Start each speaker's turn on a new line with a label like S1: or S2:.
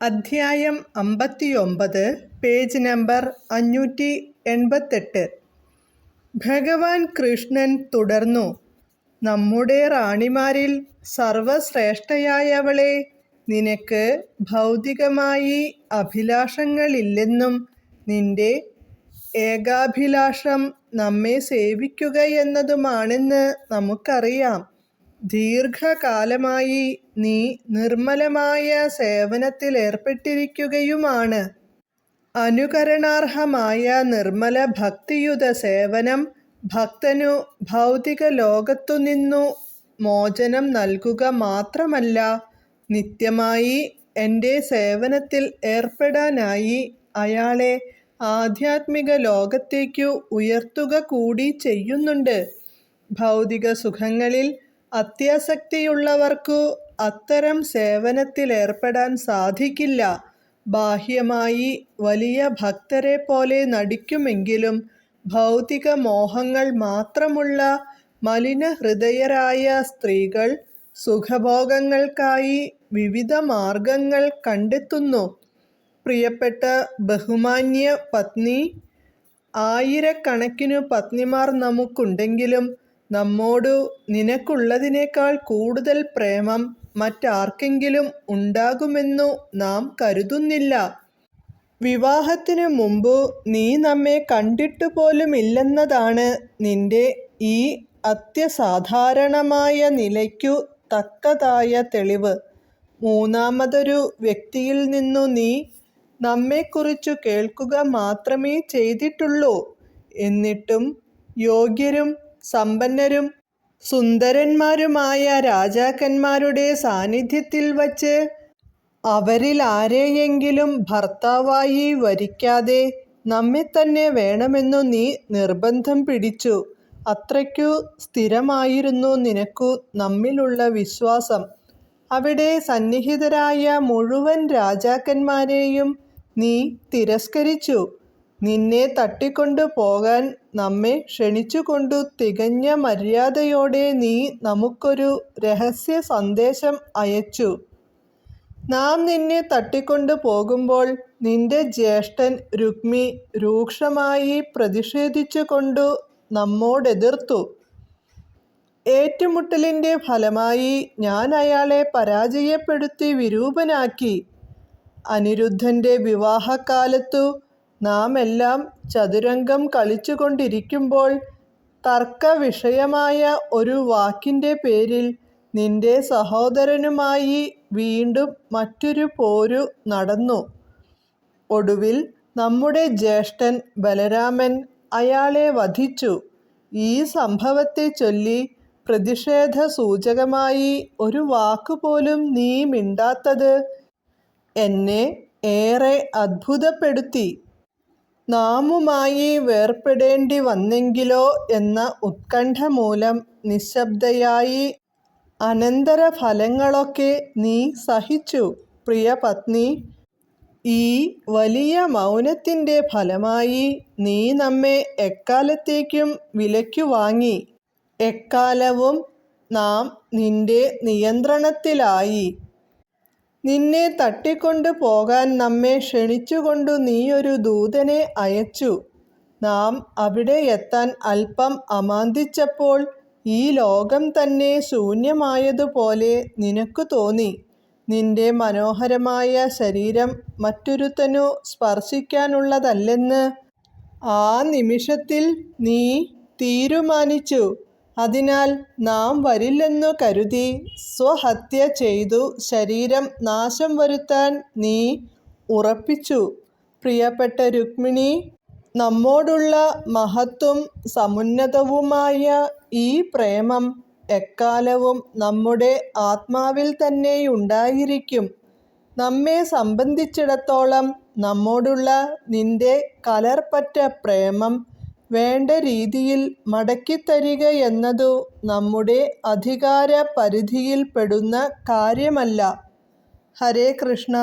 S1: അധ്യായം അമ്പത്തിയൊമ്പത് page number അഞ്ഞൂറ്റി എൺപത്തെട്ട്. ഭഗവാൻ കൃഷ്ണൻ തുടർന്നു നമ്മുടെ റാണിമാരിൽ സർവശ്രേഷ്ഠയായവളെ നിനക്ക് ഭൗതികമായി അഭിലാഷങ്ങളില്ലെന്നും നിന്റെ ഏകാഭിലാഷം നമ്മെ സേവിക്കുകയെന്നതുമാണെന്ന് നമുക്കറിയാം. ദീർഘകാലമായി നീ നിർമ്മലമായ സേവനത്തിലേർപ്പെട്ടിരിക്കുകയുമാണ്. അനുകരണാർഹമായ നിർമ്മല ഭക്തിയുത സേവനം ഭക്തനു ഭൗതിക ലോകത്തുനിന്നു മോചനം നൽകുക മാത്രമല്ല നിത്യമായി എന്റെ സേവനത്തിൽ ഏർപ്പെടാനായി അയാളെ ആധ്യാത്മിക ലോകത്തേക്കു ഉയർത്തുക കൂടി ചെയ്യുന്നുണ്ട്. ഭൗതിക സുഖങ്ങളിൽ അത്യാസക്തിയുള്ളവർക്കു അത്തരം സേവനത്തിലേർപ്പെടാൻ സാധിക്കില്ല. ബാഹ്യമായി വലിയ ഭക്തരെ പോലെ നടിക്കുമെങ്കിലും ഭൗതിക മോഹങ്ങൾ മാത്രമുള്ള മലിനഹൃദയരായ സ്ത്രീകൾ സുഖഭോഗങ്ങൾക്കായി വിവിധ മാർഗങ്ങൾ കണ്ടെത്തുന്നു. പ്രിയപ്പെട്ട ബഹുമാന്യ പത്നി ആയിരക്കണക്കിനു പത്നിമാർ നമുക്കുണ്ടെങ്കിലും നമ്മോടു നിനക്കുള്ളതിനേക്കാൾ കൂടുതൽ പ്രേമം മറ്റാർക്കെങ്കിലും ഉണ്ടാകുമെന്നു നാം കരുതുന്നില്ല. വിവാഹത്തിനു മുമ്പു നീ നമ്മെ കണ്ടിട്ടു പോലുമില്ലെന്നതാണ് നിന്റെ ഈ അത്യസാധാരണമായ നിലയ്ക്കു തക്കതായ തെളിവ്. മൂന്നാമതൊരു വ്യക്തിയിൽ നിന്നു നീ നമ്മെക്കുറിച്ചു കേൾക്കുക മാത്രമേ ചെയ്തിട്ടുള്ളൂ. എന്നിട്ടും യോഗ്യരും സമ്പന്നരും സുന്ദരന്മാരുമായ രാജാക്കന്മാരുടെ സാന്നിധ്യത്തിൽ വച്ച് അവരിൽ ആരെയെങ്കിലും ഭർത്താവായി വരിക്കാതെ നമ്മെ തന്നെ വേണമെന്നു നീ നിർബന്ധം പിടിച്ചു. അത്രയ്ക്കു സ്ഥിരമായിരുന്നു നിനക്കു നമ്മിലുള്ള വിശ്വാസം. അവിടെ സന്നിഹിതരായ മുഴുവൻ രാജാക്കന്മാരെയും നീ തിരസ്കരിച്ചു. നിന്നെ തട്ടിക്കൊണ്ടു പോകാൻ നമ്മെ ക്ഷണിച്ചുകൊണ്ടു തികഞ്ഞ മര്യാദയോടെ നീ നമുക്കൊരു രഹസ്യ സന്ദേശം അയച്ചു. നാം നിന്നെ തട്ടിക്കൊണ്ടു പോകുമ്പോൾ നിന്റെ ജ്യേഷ്ഠൻ രുക്മി രൂക്ഷമായി പ്രതിഷേധിച്ചുകൊണ്ടു നമ്മോടെതിർത്തു. ഏറ്റുമുട്ടലിന്റെ ഫലമായി ഞാൻ അയാളെ പരാജയപ്പെടുത്തി വിരൂപനാക്കി. അനിരുദ്ധന്റെ വിവാഹക്കാലത്തു നാം എല്ലാം ചതുരംഗം കളിച്ചുകൊണ്ടിരിക്കുമ്പോൾ തർക്കവിഷയമായ ഒരു വാക്കിന്റെ പേരിൽ നിന്റെ സഹോദരനുമായി വീണ്ടും മറ്റൊരു പോരു നടന്നു. ഒടുവിൽ നമ്മുടെ ജ്യേഷ്ഠൻ ബലരാമൻ അയാളെ വധിച്ചു. ഈ സംഭവത്തെ ചൊല്ലി പ്രതിഷേധ സൂചകമായി ഒരു വാക്കുപോലും നീ മിണ്ടാത്തത് എന്നെ ഏറെ അത്ഭുതപ്പെടുത്തി. നാമുമായി വേർപെടേണ്ടി വന്നെങ്കിലോ എന്ന ഉത്കണ്ഠ മൂലം നിശ്ശബ്ദയായി അനന്തരഫലങ്ങളൊക്കെ നീ സഹിച്ചു പ്രിയ പത്നി. ഈ വലിയ മൗനത്തിന്റെ ഫലമായി നീ നമ്മെ എക്കാലത്തേക്കും വിലയ്ക്കു വാങ്ങി. എക്കാലവും നാം നിന്റെ നിയന്ത്രണത്തിലായി. നിന്നെ തട്ടിക്കൊണ്ടു പോകാൻ നമ്മെ ക്ഷണിച്ചുകൊണ്ടു നീയൊരു ദൂതനെ അയച്ചു. നാം അവിടെ എത്താൻ അല്പം അമാന്തിച്ചപ്പോൾ ഈ ലോകം തന്നെ ശൂന്യമായതുപോലെ നിനക്ക് തോന്നി. നിന്റെ മനോഹരമായ ശരീരം മറ്റൊരുത്തനു സ്പർശിക്കാനുള്ളതല്ലെന്ന് ആ നിമിഷത്തിൽ നീ തീരുമാനിച്ചു. അതിനാൽ നാം വരില്ലെന്നു കരുതി സ്വഹത്യ ചെയ്തു ശരീരം നാശം വരുത്താൻ നീ ഉറപ്പിച്ചു. പ്രിയപ്പെട്ട രുക്മിണി നമ്മോടുള്ള മഹത്വം സമുന്നതവുമായ ഈ പ്രേമം എക്കാലവും നമ്മുടെ ആത്മാവിൽ തന്നെ ഉണ്ടായിരിക്കും നമ്മെ സംബന്ധിച്ചിടത്തോളം നമ്മോടുള്ള നിന്റെ കലർപ്പറ്റ പ്രേമം വേണ്ട രീതിയിൽ മടക്കിത്തരിക എന്നതു നമ്മുടെ അധികാര പരിധിയിൽപ്പെടുന്ന കാര്യമല്ല. ഹരേ കൃഷ്ണ.